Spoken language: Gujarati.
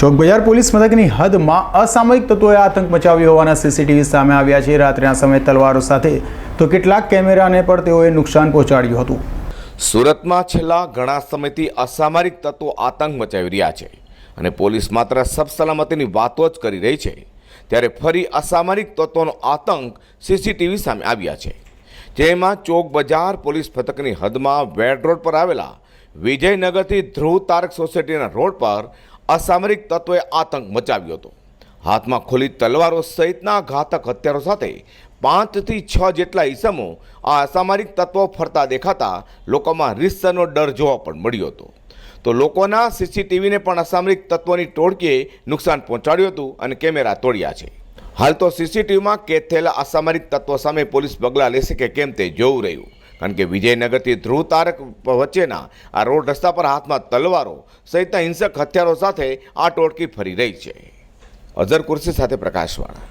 ચોકબજાર પોલીસ મથકની હદમાં અસામયિક તત્વોએ આતંક મચાવ્યો હોવાના સીસીટીવી સામે આવ્યા છે. રાત્રિના સમયે તલવારો સાથે તો કેટલાક કેમેરાને પણ તેઓએ નુકસાન પહોંચાડ્યું હતું. સુરતમાં છેલ્લા ઘણા સમયથી અસામરિક તત્વો આતંક મચાવી રહ્યા છે અને પોલીસ માત્ર સબસલામતીની વાતો જ કરી રહી છે. ત્યારે ફરી અસામરિક તત્વોનો આતંક સીસીટીવી સામે આવ્યા છે. જેમાં ચોક બજાર પોલીસ મથકની હદમાં વેડ રોડ પર આવેલા વિજયનગરથી ધ્રુવ તારક સોસાયટીના રોડ પર અસામરિક તત્વોએ આતંક મચાવ્યો હતો. હાથમાં ખુલ્લી તલવારો સહિતના ઘાતક હથિયારો સાથે પાંચથી છ જેટલા ઈસમો આ અસામરિક તત્વો ફરતા દેખાતા લોકોમાં રીસનો ડર જોવા પણ મળ્યો હતો. તો લોકોના સીસીટીવીને પણ અસામરિક તત્વોની ટોળકીએ નુકસાન પહોંચાડ્યું હતું અને કેમેરા તોડ્યા છે. હાલ તો સીસીટીવીમાં કેદ થયેલા અસામરિક તત્વો સામે પોલીસ પગલાં લેશે કે કેમ તે જોવું રહ્યું. કારણ કે વિજયનગરથી ધ્રુવ તારક વચ્ચેના આ રોડ રસ્તા પર હાથમાં તલવારો સહિતના હિંસક હથિયારો સાથે આ ટોળકી ફરી રહી છે. અઝર કુર્સી સાથે પ્રકાશવાળા.